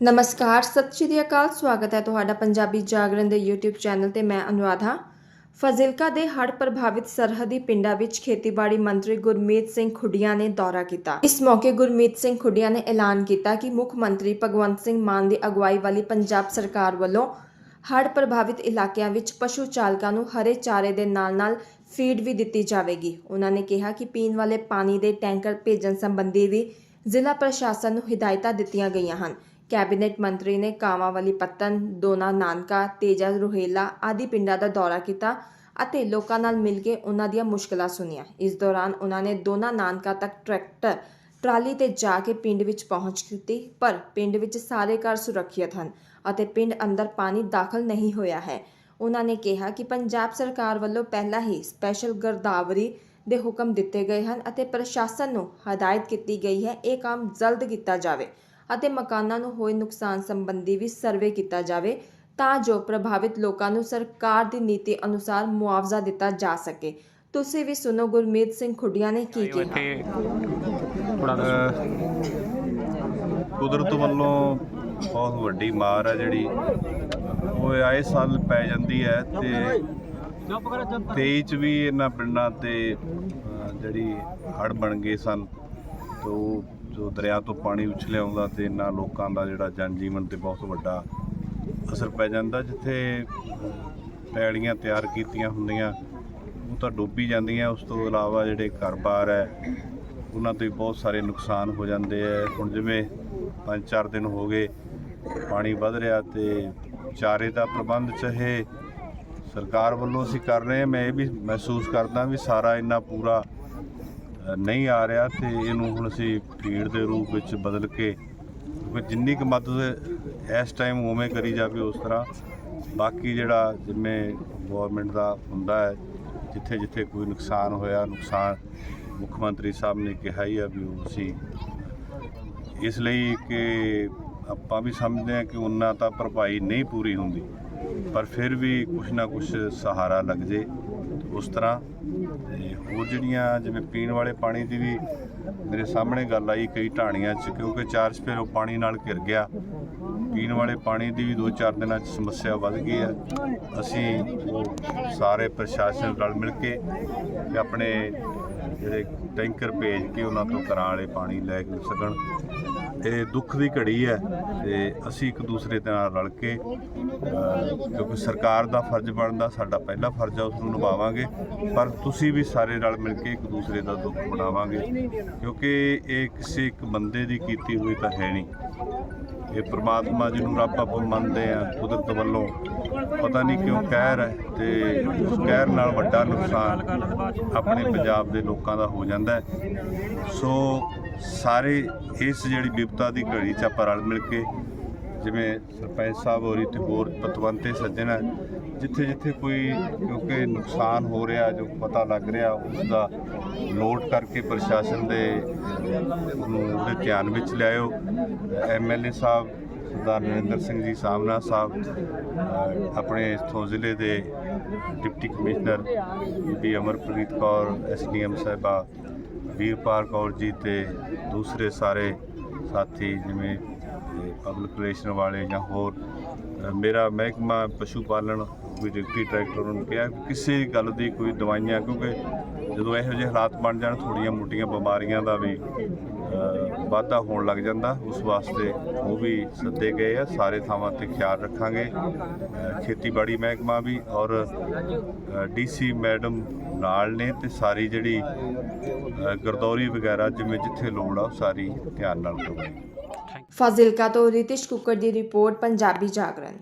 ਨਮਸਕਾਰ, ਸਤਿ ਸ਼੍ਰੀ ਅਕਾਲ, ਸਵਾਗਤ ਹੈ ਤੁਹਾਡਾ ਪੰਜਾਬੀ ਜਾਗਰਣ ਦੇ YouTube ਚੈਨਲ ਤੇ ਮੈਂ ਅਨੁਰਾਧਾ। ਫਜ਼ਿਲਕਾ ਦੇ ਹੜ੍ਹ ਪ੍ਰਭਾਵਿਤ ਸਰਹੱਦੀ ਪਿੰਡਾਂ ਵਿੱਚ ਖੇਤੀਬਾੜੀ ਮੰਤਰੀ ਗੁਰਮੀਤ ਸਿੰਘ ਖੁੱਡੀਆਂ ਨੇ ਦੌਰਾ ਕੀਤਾ। ਇਸ ਮੌਕੇ ਗੁਰਮੀਤ ਸਿੰਘ ਖੁੱਡੀਆਂ ਨੇ ਐਲਾਨ ਕੀਤਾ ਕਿ ਮੁੱਖ ਮੰਤਰੀ ਭਗਵੰਤ ਸਿੰਘ ਮਾਨ ਦੀ ਅਗਵਾਈ ਵਾਲੀ ਪੰਜਾਬ ਸਰਕਾਰ ਵੱਲੋਂ ਹੜ੍ਹ ਪ੍ਰਭਾਵਿਤ ਇਲਾਕਿਆਂ ਵਿੱਚ ਪਸ਼ੂ ਚਾਲਕਾਂ ਨੂੰ ਹਰੇ ਚਾਰੇ ਦੇ ਨਾਲ-ਨਾਲ ਫੀਡ ਵੀ ਦਿੱਤੀ ਜਾਵੇਗੀ। ਉਹਨਾਂ ਨੇ ਕਿਹਾ ਕਿ ਪੀਣ ਵਾਲੇ ਪਾਣੀ ਦੇ ਟੈਂਕਰ ਭੇਜਣ ਸੰਬੰਧੀ ਵੀ ਜ਼ਿਲ੍ਹਾ ਪ੍ਰਸ਼ਾਸਨ ਨੂੰ ਹਦਾਇਤਾਂ ਦਿੱਤੀਆਂ ਗਈਆਂ ਹਨ। ਕੈਬਨਿਟ ਮੰਤਰੀ ਨੇ ਕਾਵਾਂਵਾਲੀ ਪੱਤਨ, ਦੋਨਾ ਨਾਨਕਾ, ਤੇਜਾ ਰੋਹੇਲਾ ਆਦਿ ਪਿੰਡਾਂ ਦਾ ਦੌਰਾ ਕੀਤਾ ਅਤੇ ਲੋਕਾਂ ਨਾਲ ਮਿਲ ਕੇ ਉਹਨਾਂ ਦੀਆਂ ਮੁਸ਼ਕਲਾਂ ਸੁਣੀਆਂ। ਇਸ ਦੌਰਾਨ ਉਹਨਾਂ ਨੇ ਦੋਨਾ ਨਾਨਕਾ ਤੱਕ ਟਰੈਕਟਰ, ਟਰਾਲੀ ਤੇ ਜਾ ਕੇ ਪਿੰਡ ਵਿੱਚ ਪਹੁੰਚ ਕੀਤੀ, ਪਰ ਪਿੰਡ ਵਿੱਚ ਸਾਰੇ ਘਰ ਸੁਰੱਖਿਅਤ ਹਨ ਅਤੇ ਪਿੰਡ ਅੰਦਰ ਪਾਣੀ ਦਾਖਲ ਨਹੀਂ ਹੋਇਆ ਹੈ। ਉਹਨਾਂ ਨੇ ਕਿਹਾ ਕਿ ਪੰਜਾਬ ਸਰਕਾਰ ਵੱਲੋਂ ਪਹਿਲਾਂ ਹੀ ਸਪੈਸ਼ਲ ਗਰਦਾਵਰੀ ਦੇ ਹੁਕਮ ਦਿੱਤੇ ਗਏ ਹਨ ਅਤੇ ਪ੍ਰਸ਼ਾਸਨ ਨੂੰ ਹਦਾਇਤ ਕੀਤੀ ਗਈ ਹੈ, ਇਹ ਕੰਮ ਜਲਦ ਕੀਤਾ ਜਾਵੇ। ਅਤੇ ਮਕਾਨਾਂ ਨੂੰ ਹੋਏ ਨੁਕਸਾਨ ਸੰਬੰਧੀ ਵੀ ਸਰਵੇ ਕੀਤਾ ਜਾਵੇ ਤਾਂ ਜੋ ਪ੍ਰਭਾਵਿਤ ਲੋਕਾਂ ਨੂੰ ਸਰਕਾਰ ਦੀ ਨੀਤੀ ਅਨੁਸਾਰ ਮੁਆਵਜ਼ਾ ਦਿੱਤਾ ਜਾ ਸਕੇ। ਤੁਸੀਂ ਵੀ ਸੁਣੋ, ਗੁਰਮੀਤ ਸਿੰਘ ਖੁੱਡੀਆਂ ਨੇ ਕੀ ਕਿਹਾ? ਕੁਦਰਤ ਵੱਲੋਂ ਬਹੁਤ ਵੱਡੀ ਮਾਰ ਹੈ ਜਿਹੜੀ, ਉਹ ਆਏ ਸਾਲ ਪੈ ਜਾਂਦੀ ਹੈ ਤੇ 23 ਚ ਵੀ ਇਹਨਾਂ ਪਿੰਡਾਂ ਤੇ ਜਿਹੜੀ ਹੜ ਬਣ ਗਏ ਸਨ, ਤੋ ਜੋ ਦਰਿਆ ਤੋਂ ਪਾਣੀ ਉਛਲਿਆ ਆਉਂਦਾ ਤੇ ਇਹਨਾਂ ਲੋਕਾਂ ਦਾ ਜਿਹੜਾ ਜਨ ਜੀਵਨ ਤੇ ਬਹੁਤ ਵੱਡਾ ਅਸਰ ਪੈ ਜਾਂਦਾ ਜਿੱਥੇ ਅਹ, ਪੈਲੀਆਂ ਤਿਆਰ ਕੀਤੀਆਂ ਹੁੰਦੀਆਂ ਉਹ ਤਾਂ ਡੁੱਬੀ ਜਾਂਦੀਆਂ। ਉਸ ਤੋਂ ਇਲਾਵਾ ਜਿਹੜੇ ਘਰ-ਬਾਰ ਹੈ ਉਹਨਾਂ ਤੇ ਬਹੁਤ ਸਾਰੇ ਨੁਕਸਾਨ ਹੋ ਜਾਂਦੇ ਆ ਹੁਣ ਜਿਵੇਂ ਪੰਜ ਚਾਰ ਦਿਨ ਹੋ ਗਏ ਪਾਣੀ ਵੱਧ ਰਿਹਾ ਤੇ ਚਾਰੇ ਦਾ ਪ੍ਰਬੰਧ ਚਾਹੇ ਸਰਕਾਰ ਵੱਲੋਂ ਅਸੀਂ ਕਰ ਰਹੇ ਹਾਂ ਮੈਂ ਇਹ ਵੀ ਮਹਿਸੂਸ ਕਰਦਾ ਵੀ ਸਾਰਾ ਇੰਨਾ ਪੂਰਾ ਨਹੀਂ ਆ ਰਿਹਾ ਤੇ ਇਹਨੂੰ ਹੁਣ ਅਸੀਂ ਫੀਡ ਦੇ ਰੂਪ ਵਿੱਚ ਬਦਲ ਕੇ ਕਿਉਂਕਿ ਜਿੰਨੀ ਕੁ ਮਦਦ ਇਸ ਟਾਈਮ ਉਵੇਂ ਕਰੀ ਜਾਵੇ ਉਸ ਤਰ੍ਹਾਂ। ਬਾਕੀ ਜਿਹੜਾ ਜਿਵੇਂ ਗਵਰਨਮੈਂਟ ਦਾ ਹੁੰਦਾ ਹੈ, ਜਿੱਥੇ ਜਿੱਥੇ ਕੋਈ ਨੁਕਸਾਨ ਹੋਇਆ, ਨੁਕਸਾਨ ਮੁੱਖ ਮੰਤਰੀ ਸਾਹਿਬ ਨੇ ਕਿਹਾ ਹੀ ਆ ਵੀ ਉਹ ਅਸੀਂ ਇਸ ਲਈ ਕਿ ਆਪਾਂ ਵੀ ਸਮਝਦੇ ਹਾਂ ਕਿ ਉਹਨਾਂ ਤਾਂ ਭਰਪਾਈ ਨਹੀਂ ਪੂਰੀ ਹੁੰਦੀ, ਪਰ ਫਿਰ ਵੀ ਕੁਛ ਨਾ ਕੁਛ ਸਹਾਰਾ ਲੱਗ ਜੇ ਉਸ ਤਰ੍ਹਾਂ। ਤੇ ਹੋਰ ਜਿਹੜੀਆਂ ਜਿਵੇਂ ਪੀਣ ਵਾਲੇ ਪਾਣੀ ਦੀ ਵੀ ਮੇਰੇ ਸਾਹਮਣੇ ਗੱਲ ਆਈ ਕਈ ਢਾਣੀਆਂ 'ਚ, ਕਿਉਂਕਿ ਚਾਰ ਚਫੇਰੋਂ ਪਾਣੀ ਨਾਲ ਘਿਰ ਗਿਆ। ਪੀਣ ਵਾਲੇ ਪਾਣੀ ਦੀ ਵੀ 2-4 ਦਿਨਾਂ 'ਚ ਸਮੱਸਿਆ ਵੱਧ ਗਈ ਹੈ ਅਸੀਂ ਉਹ ਸਾਰੇ ਪ੍ਰਸ਼ਾਸਨ ਰਲ ਮਿਲ ਕੇ ਤੇ ਆਪਣੇ ਜਿਹੜੇ ਟੈਂਕਰ ਭੇਜ ਕੇ ਉਹਨਾਂ ਤੋਂ ਘਰਾਂ ਵਾਲੇ ਪਾਣੀ ਲੈ ਕੇ ਸਕਣ ਇਹ ਦੁੱਖ ਦੀ ਘੜੀ ਹੈ ਤੇ ਅਸੀਂ ਇੱਕ ਦੂਸਰੇ ਦੇ ਨਾਲ ਰਲ ਕੇ ਕਿਉਂਕਿ ਸਰਕਾਰ ਦਾ ਫਰਜ਼ ਬਣਦਾ, ਸਾਡਾ ਪਹਿਲਾ ਫਰਜ਼ ਹੈ ਉਸ ਨੂੰ ਨਿਭਾਵਾਂਗੇ। ਪਰ ਤੁਸੀਂ ਵੀ ਸਾਰੇ ਰਲ ਮਿਲ ਕੇ ਇੱਕ ਦੂਸਰੇ ਦਾ ਦੁੱਖ ਮਨਾਵਾਂਗੇ, ਕਿਉਂਕਿ ਇਹ ਕਿਸੇ ਇੱਕ ਬੰਦੇ ਦੀ ਕੀਤੀ ਹੋਈ ਤਾਂ ਹੈ ਨਹੀਂ। ਇਹ ਪ੍ਰਮਾਤਮਾ ਜਿਹਨੂੰ ਰੱਬ ਆਪਾਂ ਮੰਨਦੇ ਆ ਕੁਦਰਤ ਵੱਲੋਂ ਪਤਾ ਨਹੀਂ ਕਿਉਂ ਕਹਿਰ ਹੈ ਤੇ ਉਸ ਕਹਿਰ ਨਾਲ ਵੱਡਾ ਨੁਕਸਾਨ ਆਪਣੇ ਪੰਜਾਬ ਦੇ ਲੋਕਾਂ ਦਾ ਹੋ ਜਾਂਦਾ ਹੈ। ਸੋ ਸਾਰੇ ਇਸ ਜਿਹੜੀ ਵਿਪਤਾ ਦੀ ਘੜੀ 'ਚ ਆਪਾਂ ਰਲ ਮਿਲ ਕੇ ਜਿਵੇਂ ਸਰਪੰਚ ਸਾਹਿਬ ਹੋਰੀ ਤੇ ਹੋਰ ਪਤਵੰਤੇ ਸੱਜਣ ਹੈ ਜਿੱਥੇ ਜਿੱਥੇ ਕੋਈ ਕਿਉਂਕਿ ਨੁਕਸਾਨ ਹੋ ਰਿਹਾ, ਜੋ ਪਤਾ ਲੱਗ ਰਿਹਾ ਉਸ ਦਾ ਨੋਟ ਕਰਕੇ ਪ੍ਰਸ਼ਾਸਨ ਦੇ, ਨੂੰ ਉਹਦੇ ਧਿਆਨ ਵਿੱਚ ਲਿਆਇਓ। ਐਮਐਲਏ ਸਾਹਿਬ, ਸਰਦਾਰ ਨਰਿੰਦਰ ਸਿੰਘ ਜੀ ਸਾਹਮਣਾ ਸਾਹਿਬ ਆਪਣੇ ਇਥੋਂ ਜ਼ਿਲ੍ਹੇ ਦੇ ਡਿਪਟੀ ਕਮਿਸ਼ਨਰ ਬੀ ਅਮਰਪ੍ਰੀਤ ਕੌਰ ਐਸਡੀਐਮ ਸਾਹਿਬਾ, ਵੀਰਪਾਲ ਕੌਰ ਜੀ ਤੇ ਦੂਸਰੇ ਸਾਰੇ ਸਾਥੀ ਜਿਵੇਂ ਪਬਲਿਕ ਰਿਲੇਸ਼ਨ ਵਾਲੇ ਜਾਂ ਹੋਰ ਮੇਰਾ ਮਹਿਕਮਾ ਪਸ਼ੂ ਪਾਲਣ ਕੋਈ ਡਿਪਟੀ ਡਾਇਰੈਕਟਰ ਨੂੰ ਕਿਹਾ ਕਿ ਕਿਸੇ ਗੱਲ ਦੀ ਕੋਈ ਦਵਾਈਆਂ ਕਿਉਂਕਿ ਜਦੋਂ ਇਹੋ ਜਿਹੇ ਹਾਲਾਤ ਬਣ ਜਾਣ ਥੋੜੀਆਂ ਮੋਟੀਆਂ ਬਿਮਾਰੀਆਂ ਦਾ ਵੀ ਵਾਧਾ ਹੋਣ ਲੱਗ ਜਾਂਦਾ। ਉਸ ਵਾਸਤੇ ਉਹ ਵੀ ਸੱਦੇ ਗਏ ਆ। ਸਾਰੇ ਥਾਵਾਂ ਤੇ ਖਿਆਲ ਰੱਖਾਂਗੇ। ਖੇਤੀਬਾੜੀ ਮਹਿਕਮਾ ਵੀ ਔਰ ਡੀਸੀ ਮੈਡਮ ਨਾਲ ਨੇ ਤੇ ਸਾਰੀ ਜਿਹੜੀ ਅ, ਗਰਦੌਰੀ ਵਗੈਰਾ ਜਿਵੇਂ ਜਿੱਥੇ ਲੋੜ ਆ ਉਹ ਸਾਰੀ ਧਿਆਨ ਨਾਲ ਕਰਵਾਈ ਫਾਜ਼ਿਲਕਾ ਤੋਂ ਰਿਤਿਸ਼ ਕੁੱਕਰ ਦੀ ਰਿਪੋਰਟ ਪੰਜਾਬੀ ਜਾਗਰਣ।